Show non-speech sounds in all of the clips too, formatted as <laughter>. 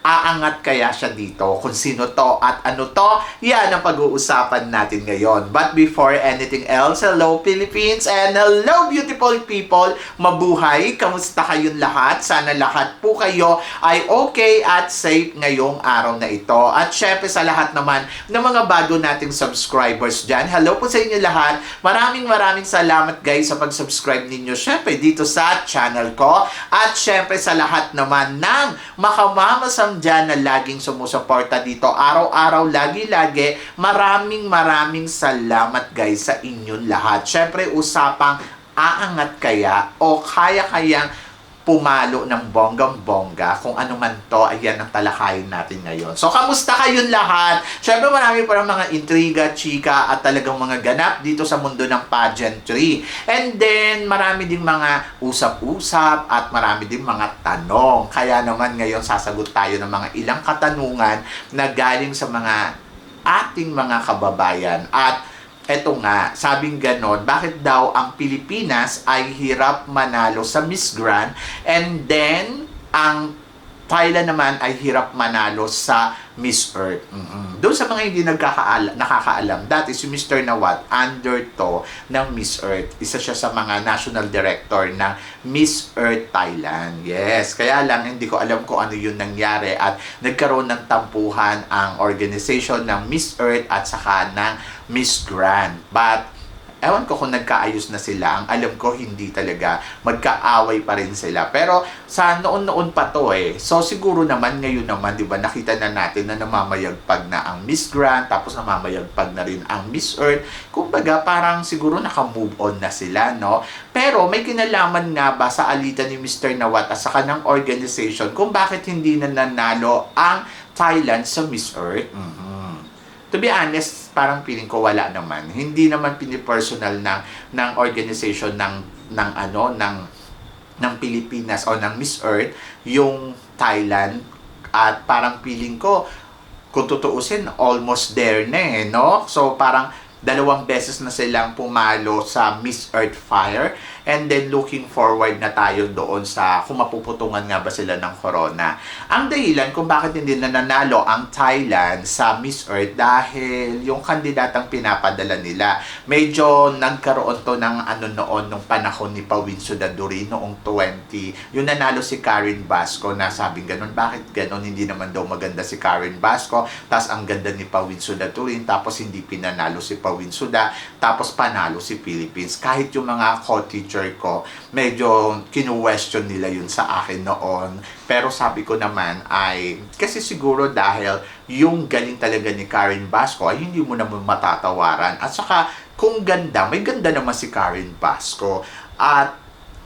Aangat kaya siya dito? Kung sino to at ano to? Yan ang pag-uusapan natin ngayon. But before anything else, hello Philippines and hello beautiful people! Mabuhay! Kamusta kayong lahat? Sana lahat po kayo ay okay at safe ngayong araw na ito. At syempre sa lahat naman ng mga bago nating subscribers dyan, hello po sa inyo lahat. Maraming maraming salamat guys sa pag-subscribe ninyo syempre dito sa channel ko. At syempre sa lahat naman ng makamamasam dyan na laging sumusuporta dito. Araw-araw, lagi-lagi. Maraming maraming salamat guys sa inyong lahat. Syempre usapang aangat kaya o kaya kayang pumalo ng bonggang-bongga kung ano man to, ayan ang talakayin natin ngayon. So, kamusta kayong lahat? Siyempre, marami pa mga intriga, chika, at talagang mga ganap dito sa mundo ng pageantry. And then, marami din mga usap-usap at marami din mga tanong. Kaya naman ngayon, sasagot tayo ng mga ilang katanungan na galing sa mga ating mga kababayan. At eto nga, sabing ganon, bakit daw ang Pilipinas ay hirap manalo sa Miss Grand? And then ang Thailand naman ay hirap manalo sa Miss Earth. mm Doon sa mga hindi nagkakaala, nakakaalam, that is si Mr. Nawat, under to ng Miss Earth. Isa siya sa mga national director ng Miss Earth Thailand. Yes, kaya lang hindi ko alam kung ano yun nangyari at nagkaroon ng tampuhan ang organization ng Miss Earth at saka ng Miss Grand. But Ewan ko kung nagkaayos na sila. Ang alam ko, hindi talaga. Magkaaway pa rin sila. Pero sa noon-noon pa to eh. So siguro naman, ngayon naman, di ba, nakita na natin na namamayagpag na ang Miss Grand, tapos namamayagpag na rin ang Miss Earth. Kumbaga, parang siguro naka-move on na sila, no? Pero may kinalaman nga ba sa alitan ni Mr. Nawat at sa kanang organization kung bakit hindi na nanalo ang Thailand sa Miss Earth? Mhm to be honest, parang feeling ko wala naman. Hindi naman pinipersonal ng ng organization ng ng ano ng ng Pilipinas o ng Miss Earth yung Thailand at parang feeling ko kung tutuusin almost there na eh, no? So parang dalawang beses na silang pumalo sa Miss Earth Fire and then looking forward na tayo doon sa kung mapuputungan nga ba sila ng corona. Ang dahilan kung bakit hindi na nanalo ang Thailand sa Miss Earth dahil yung kandidatang pinapadala nila, medyo nagkaroon to ng ano noon nung panahon ni Pawin Sudaduri noong 20, yung nanalo si Karen Basco na sabing ganun, bakit ganun, hindi naman daw maganda si Karen Basco, tapos ang ganda ni Pawin Sudaduri, tapos hindi pinanalo si Pawin Suda, tapos panalo si Philippines. Kahit yung mga co-teacher teacher ko, medyo kinu-question nila yun sa akin noon. Pero sabi ko naman ay, kasi siguro dahil yung galing talaga ni Karen Basco ay hindi mo naman matatawaran. At saka, kung ganda, may ganda naman si Karen Basco. At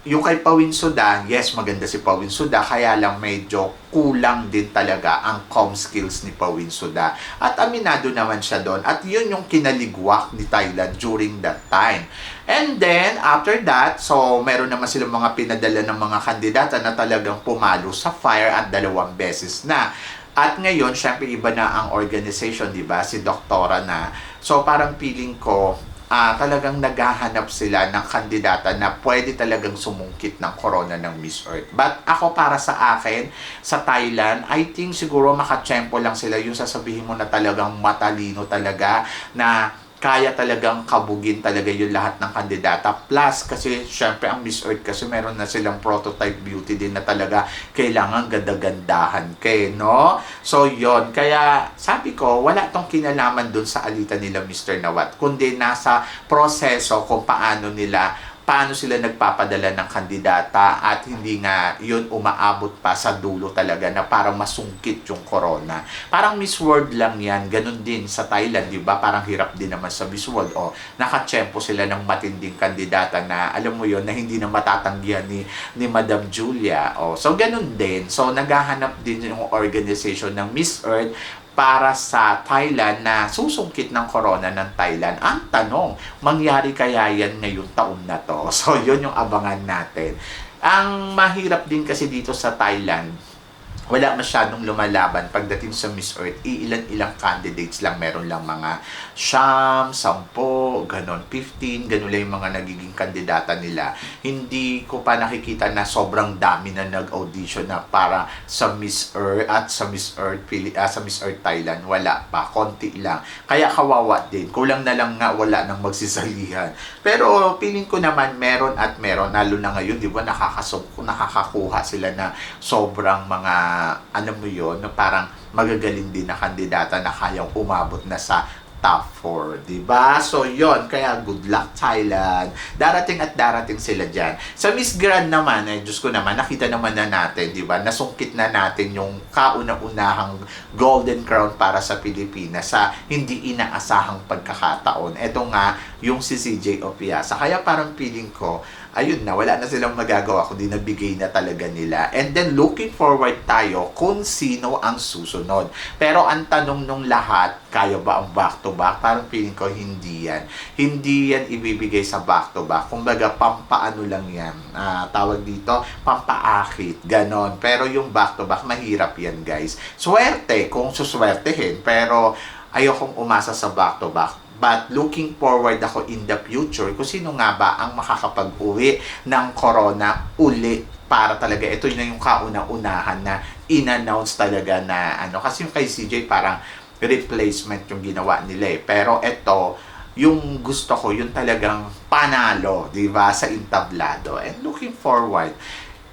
yung kay Pawin Suda, yes, maganda si Pawin Suda, kaya lang medyo kulang din talaga ang com skills ni Pawin Suda. At aminado naman siya doon. At yun yung kinaligwak ni Thailand during that time. And then, after that, so meron naman silang mga pinadala ng mga kandidata na talagang pumalo sa fire at dalawang beses na. At ngayon, syempre iba na ang organization, di ba? Si doktora na. So parang feeling ko, uh, talagang naghahanap sila ng kandidata na pwede talagang sumungkit ng corona ng Miss Earth. But ako para sa akin, sa Thailand, I think siguro makachempo lang sila yung sasabihin mo na talagang matalino talaga na kaya talagang kabugin talaga yung lahat ng kandidata. Plus, kasi syempre ang Miss Earth kasi meron na silang prototype beauty din na talaga kailangan ganda-gandahan kay, no? So, yon Kaya, sabi ko, wala tong kinalaman dun sa alita nila Mr. Nawat, kundi nasa proseso kung paano nila paano sila nagpapadala ng kandidata at hindi nga yun umaabot pa sa dulo talaga na parang masungkit yung corona. Parang Miss World lang yan, ganun din sa Thailand, di ba? Parang hirap din naman sa Miss World. O, nakachempo sila ng matinding kandidata na, alam mo yon na hindi na matatanggihan ni, ni Madam Julia. O, so, ganun din. So, naghahanap din yung organization ng Miss Earth para sa Thailand na susungkit ng corona ng Thailand. Ang tanong, mangyari kaya yan ngayong taon na to? <laughs> So, yun yung abangan natin. Ang mahirap din kasi dito sa Thailand, wala masyadong lumalaban pagdating sa Miss Earth. Iilan-ilang candidates lang. Meron lang mga siyam, sampo, ganon, 15, ganon lang yung mga nagiging kandidata nila. Hindi ko pa nakikita na sobrang dami na nag-audition na para sa Miss Earth at sa Miss Earth, Pili, ah, sa Miss Earth Thailand. Wala pa, konti lang. Kaya kawawa din. Kulang na lang nga wala nang magsisalihan. Pero feeling ko naman meron at meron. Lalo na ngayon, di ba, nakakasok, nakakakuha sila na sobrang mga, ano mo yun, na parang magagaling din na kandidata na kayang umabot na sa top 4, di ba? So, yon Kaya, good luck, Thailand. Darating at darating sila dyan. Sa Miss Grand naman, eh, Diyos ko naman, nakita naman na natin, di ba? Nasungkit na natin yung kauna-unahang Golden Crown para sa Pilipinas sa hindi inaasahang pagkakataon. Ito nga, yung si CJ Opiasa. Kaya parang feeling ko, ayun na, wala na silang magagawa kundi nabigay na talaga nila. And then looking forward tayo kung sino ang susunod. Pero ang tanong nung lahat, kaya ba ang back to back? Parang feeling ko hindi yan. Hindi yan ibibigay sa back to back. Kumbaga, pampaano lang yan. Ah, tawag dito, pampaakit. Ganon. Pero yung back to back, mahirap yan guys. Swerte kung suswertehin. Pero ayokong umasa sa back to back But looking forward ako in the future kung sino nga ba ang makakapag-uwi ng corona uli para talaga ito na yung kauna-unahan na in-announce talaga na ano kasi yung kay CJ parang replacement yung ginawa nila eh. Pero ito yung gusto ko yung talagang panalo, 'di ba, sa entablado. And looking forward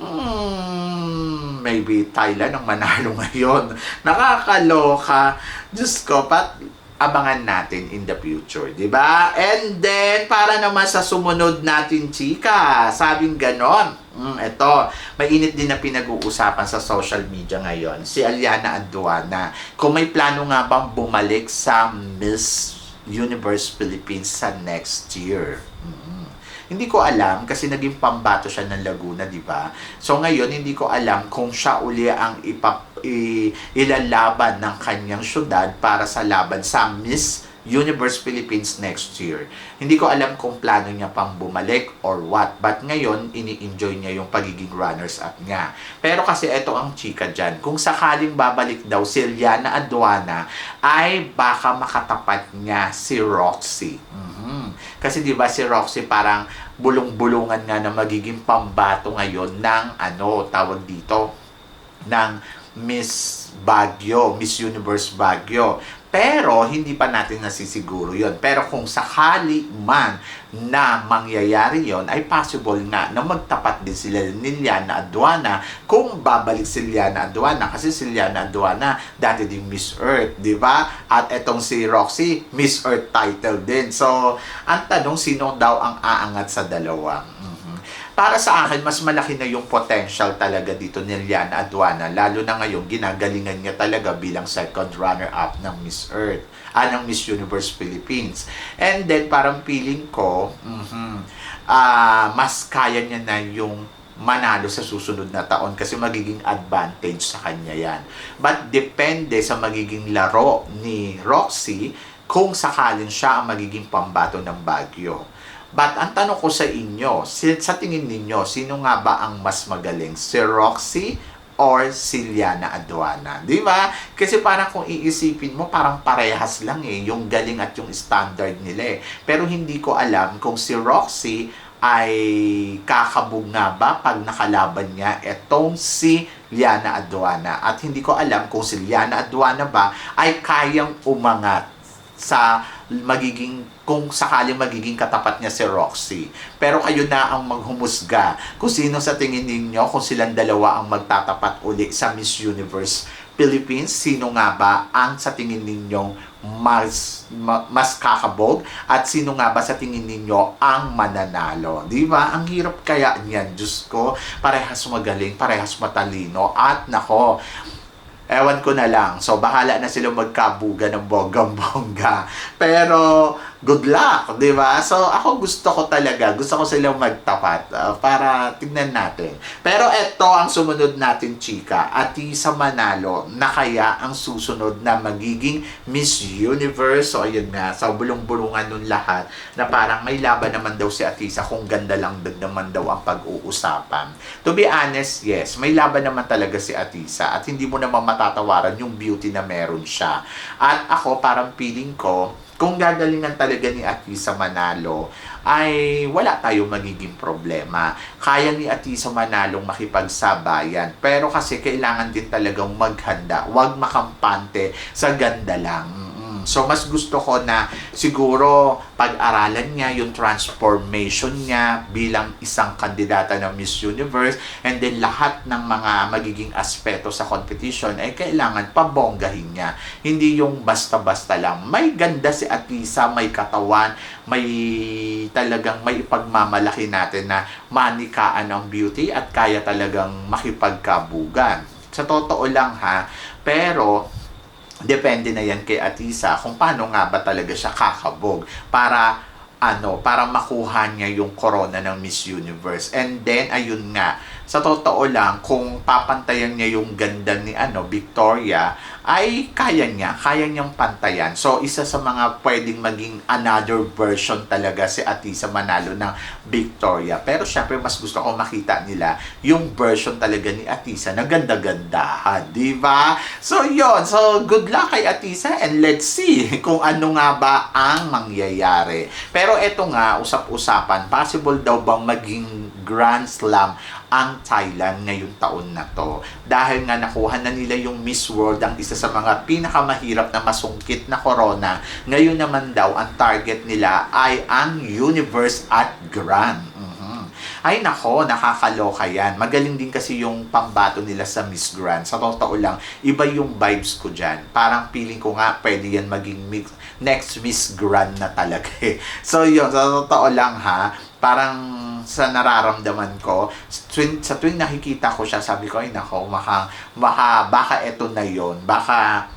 Hmm, maybe Thailand ang manalo <laughs> ngayon. Nakakaloka. Diyos ko, pat abangan natin in the future, di ba? And then, para naman sa sumunod natin, chika, sabing ganon. Mm, ito, mainit din na pinag-uusapan sa social media ngayon. Si Aliana Aduana, kung may plano nga bang bumalik sa Miss Universe Philippines sa next year. Mm. Hindi ko alam kasi naging pambato siya ng Laguna, di ba? So ngayon, hindi ko alam kung siya uli ang ipap, i, ilalaban ng kanyang syudad para sa laban sa Miss Universe Philippines next year. Hindi ko alam kung plano niya pang bumalik or what. But ngayon, ini-enjoy niya yung pagiging runners-up niya. Pero kasi ito ang chika dyan. Kung sakaling babalik daw si Liana Aduana, ay baka makatapat niya si Roxy. Mhm. Kasi di ba si Roxy parang bulong-bulungan nga na magiging pambato ngayon ng ano, tawag dito, ng Miss Baguio, Miss Universe Baguio. Pero hindi pa natin nasisiguro yon. Pero kung sakali man na mangyayari yon, ay possible nga na magtapat din sila ni Liana Aduana kung babalik si Liana Aduana. Kasi si Liana Aduana dati din Miss Earth, di ba? At etong si Roxy, Miss Earth title din. So, ang tanong, sino daw ang aangat sa dalawa? Para sa akin, mas malaki na yung potential talaga dito ni Liana Aduana. Lalo na ngayon, ginagalingan niya talaga bilang second runner-up ng Miss Earth. Ah, ng Miss Universe Philippines. And then, parang feeling ko, mhm, ah, mas kaya niya na yung manalo sa susunod na taon kasi magiging advantage sa kanya yan. But depende sa magiging laro ni Roxy kung sakalin siya ang magiging pambato ng Baguio. But ang tanong ko sa inyo, sa tingin ninyo, sino nga ba ang mas magaling? Si Roxy or si Liana Aduana? Di ba? Kasi parang kung iisipin mo, parang parehas lang eh, yung galing at yung standard nila eh. Pero hindi ko alam kung si Roxy ay kakabog nga ba pag nakalaban niya etong si Liana Aduana. At hindi ko alam kung si Liana Aduana ba ay kayang umangat sa magiging kung sakaling magiging katapat niya si Roxy. Pero kayo na ang maghumusga kung sino sa tingin ninyo kung silang dalawa ang magtatapat uli sa Miss Universe Philippines. Sino nga ba ang sa tingin ninyong mas ma- mas kakabog at sino nga ba sa tingin ninyo ang mananalo? Di ba? Ang hirap kaya niyan, Diyos ko. Parehas magaling, parehas matalino at nako, Ewan ko na lang. So, bahala na silang magkabuga ng bonggang-bongga. Pero, good luck, di ba? So, ako gusto ko talaga, gusto ko silang magtapat ah, para tignan natin. Pero eto ang sumunod natin, chika, Atisa Manalo, na kaya ang susunod na magiging Miss Universe. So, ayun nga, sa bulong-bulungan nun lahat, na parang may laban naman daw si Atisa kung ganda lang din naman daw ang pag-uusapan. To be honest, yes, may laban naman talaga si Atisa at hindi mo naman matatawaran yung beauty na meron siya. At ako, parang feeling ko, kung gagalingan talaga ni Atisa Manalo, ay wala tayong magiging problema. Kaya ni Atisa Manalong makipagsabayan. Pero kasi kailangan din talagang maghanda. Huwag makampante sa ganda lang. Mm. So, mas gusto ko na siguro pag-aralan niya yung transformation niya bilang isang kandidata ng Miss Universe and then lahat ng mga magiging aspeto sa competition ay kailangan pabonggahin niya. Hindi yung basta-basta lang. May ganda si Atisa, may katawan, may talagang may ipagmamalaki natin na manikaan ang beauty at kaya talagang makipagkabugan. Sa totoo lang ha, pero depende na yan kay Atisa kung paano nga ba talaga siya kakabog para ano, para makuha niya yung corona ng Miss Universe. And then, ayun nga, sa totoo lang, kung papantayan niya yung ganda ni ano, Victoria, ay kaya niya, kaya niyang pantayan. So, isa sa mga pwedeng maging another version talaga si Atisa Manalo ng Victoria. Pero syempre, mas gusto ko makita nila yung version talaga ni Atisa na ganda-gandahan, di ba? So, yon So, good luck kay Atisa and let's see <laughs> kung ano nga ba ang mangyayari. Pero eto nga, usap-usapan, possible daw bang maging Grand Slam ang Thailand ngayong taon na to. Dahil nga nakuha na nila yung Miss World, ang isa sa mga pinakamahirap na masungkit na corona. Ngayon naman daw, ang target nila ay ang Universe at Grand. Mhm. Ay nako, nakakaloka yan. Magaling din kasi yung pambato nila sa Miss Grand. Sa totoo lang, iba yung vibes ko dyan. Parang feeling ko nga, pwede yan maging mix, next Miss Grand na talaga eh. <laughs> So yun, sa totoo lang ha, parang sa nararamdaman ko, tuwing, sa tuwing nakikita ko siya, sabi ko, ay nako, maka, maka, baka eto na yon baka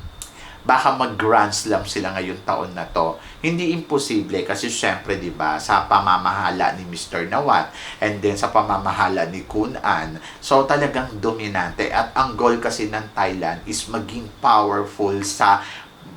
baka mag-grand slam sila ngayon taon na to. Hindi imposible kasi syempre 'di ba sa pamamahala ni Mr. Nawat and then sa pamamahala ni Kun An. So talagang dominante at ang goal kasi ng Thailand is maging powerful sa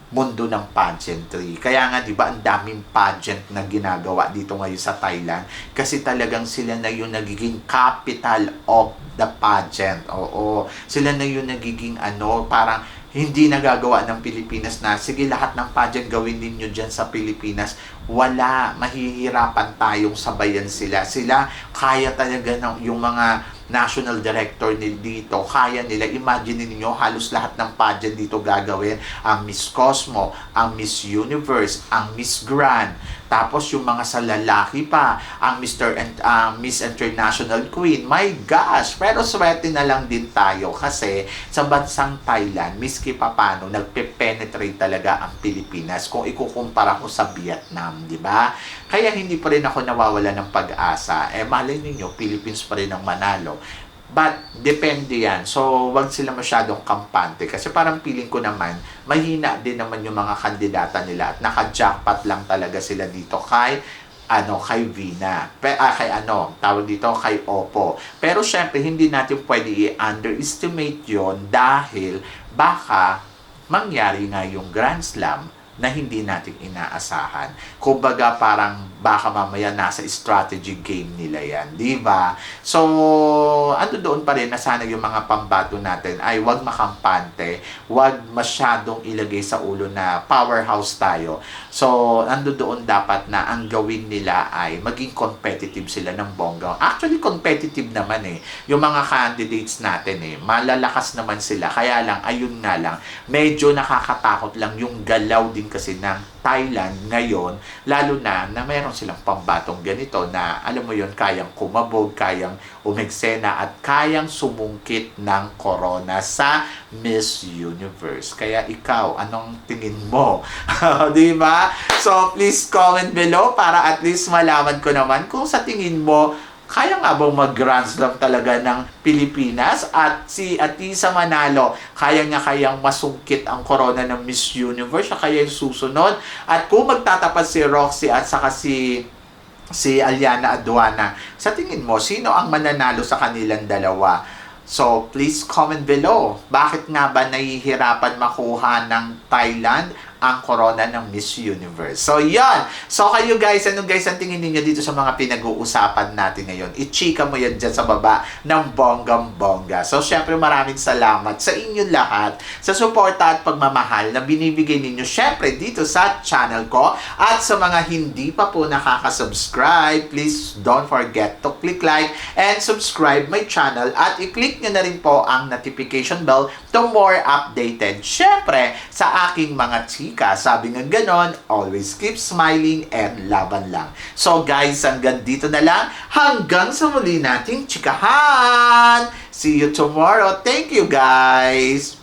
mundo ng pageantry. Kaya nga 'di ba ang daming pageant na ginagawa dito ngayon sa Thailand kasi talagang sila na yung nagiging capital of the pageant. Oo, sila na yung nagiging ano, parang hindi nagagawa ng Pilipinas na sige lahat ng pageant gawin ninyo dyan sa Pilipinas wala mahihirapan tayong sabayan sila. Sila kaya talaga ng yung mga national director ni dito kaya nila. Imagine niyo halos lahat ng pageant dito gagawin. Ang Miss Cosmo ang Miss Universe ang Miss Grand. Tapos yung mga sa lalaki pa, ang Mr. and uh, Miss International Queen. My gosh, pero swerte na lang din tayo kasi sa bansang Thailand, miski pa paano, nagpe-penetrate talaga ang Pilipinas. Kung ikukumpara ko sa Vietnam, di ba? Kaya hindi pa rin ako nawawala ng pag-asa. Eh, malay ninyo, Philippines pa rin ang manalo. But, depende yan. So, wag sila masyadong kampante. Kasi parang feeling ko naman, mahina din naman yung mga kandidata nila at naka-jackpot lang talaga sila dito kay ano kay Vina. Pe, ah, kay ano, tawag dito kay Oppo. Pero syempre hindi natin pwede i-underestimate 'yon dahil baka mangyari nga yung Grand Slam na hindi natin inaasahan. Kumbaga parang baka mamaya nasa strategy game nila yan, di ba? So, ano doon pa rin na sana yung mga pambato natin ay wag makampante, wag masyadong ilagay sa ulo na powerhouse tayo. So, ando doon dapat na ang gawin nila ay maging competitive sila ng bongga. Actually, competitive naman eh. Yung mga candidates natin eh, malalakas naman sila. Kaya lang, ayun nga lang, medyo nakakatakot lang yung galaw din kasi ng Thailand ngayon, lalo na na meron silang pambatong ganito na alam mo yon kayang kumabog, kayang umeksena at kayang sumungkit ng corona sa Miss Universe. Kaya ikaw, anong tingin mo? <laughs> Di ba? So, please comment below para at least malaman ko naman kung sa tingin mo kaya nga bang mag-Grand Slam talaga ng Pilipinas? At si Atisa Manalo, kaya nga kayang masungkit ang corona ng Miss Universe? Siya kaya yung susunod? At kung magtatapat si Roxy at saka si si Aliana Aduana, sa tingin mo, sino ang mananalo sa kanilang dalawa? So, please comment below. Bakit nga ba nahihirapan makuha ng Thailand ang corona ng Miss Universe? So, yan. So, kayo guys, ano guys ang tingin ninyo dito sa mga pinag-uusapan natin ngayon? I-chika mo yan dyan sa baba ng bonggang-bongga. So, syempre maraming salamat sa inyo lahat sa suporta at pagmamahal na binibigay ninyo syempre dito sa channel ko at sa mga hindi pa po nakaka-subscribe, please don't forget to click like and subscribe my channel at i-click nyo na rin po ang notification bell to more updated. Syempre, sa aking mga chika, sabi nga ganon, always keep smiling and laban lang. So guys, hanggang dito na lang. Hanggang sa muli nating chikahan! See you tomorrow. Thank you guys!